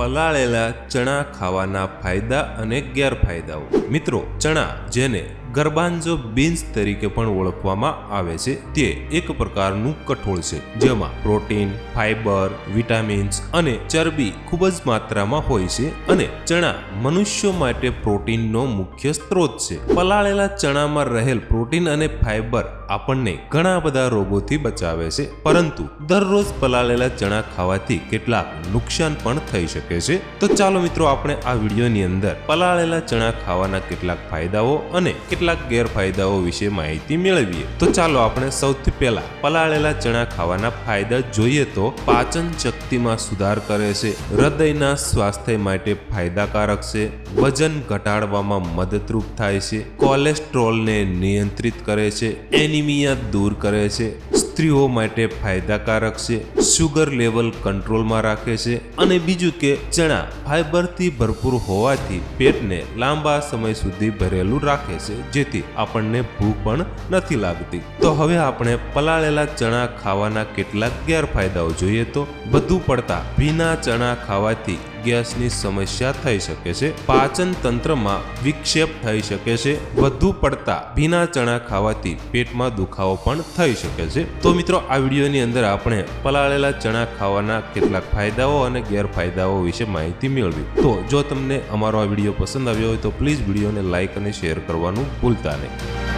પલાળેલા ચણા ખાવાના ફાયદા અને ગેરફાયદાઓ. મિત્રો ચણા જેને ગર્ભાંજો બીન્સ તરીકે પણ ઓળખવામાં આવે છે. તે એક પ્રકારનું કઠોળ છે, જેમાં પ્રોટીન ફાઇબર વિટામિન્સ અને ચરબી ખૂબ જ માત્રામાં હોય છે અને ચણા મનુષ્યો માટે પ્રોટીનનો મુખ્ય સ્ત્રોત છે. પલાળેલા ચણામાં રહેલ પ્રોટીન અને ફાઇબર આપણને ઘણા બધા રોગોથી બચાવે છે, પરંતુ દરરોજ પલાળેલા ચણા ખાવાથી કેટલાક નુકસાન પણ થઈ શકે છે. તો ચાલો મિત્રો, આપણે આ વિડીયોની અંદર પલાળેલા ચણા ખાવાના કેટલાક ફાયદાઓ અને કેટલાક ગેરફાયદાઓ વિશે માહિતી મેળવીએ. તો ચાલો આપણે સૌથી પહેલા પલાળેલા ચણા ખાવાના ફાયદા જોઈએ તો પાચન શક્તિમાં સુધાર કરે છે, હૃદયના સ્વાસ્થ્ય માટે ફાયદાકારક છે, વજન ઘટાડવામાં મદદરૂપ થાય છે, કોલેસ્ટ્રોલને નિયંત્રિત કરે છે, એનિમિયા દૂર કરે છે, સ્ત્રીઓ માટે ફાયદાકારક છે શુગર લેવલ કંટ્રોલમાં રાખે છે અને બીજું કે ચણા ફાઈબરથી ભરપૂર હોવાથી પેટને લાંબા સમય સુધી ભરેલું રાખે છે. જેથી આપણને ભૂખ પણ નથી લાગતી. તો હવે આપણે પલાળેલા ચણા ખાવાના કેટલાક ગેરફાયદાઓ જોઈએ તો બધું પડતા ભીના ચણા ખાવાથી ગેસની સમસ્યા થઈ શકે છે. પાચન તંત્રમાં વિક્ષેપ થઈ શકે છે. વધુ પડતા ભીના ચણા ખાવાથી પેટમાં દુખાવો પણ થઈ શકે છે. તો મિત્રો, આ વિડીયોની અંદર આપણે પલાળેલા ચણા ખાવાના કેટલાક ફાયદાઓ અને ગેરફાયદાઓ વિશે માહિતી મેળવી. તો જો તમને અમારો આ વીડિયો પસંદ આવ્યો હોય તો પ્લીઝ વિડીયોને લાઇક અને શેર કરવાનું ભૂલતા નહીં.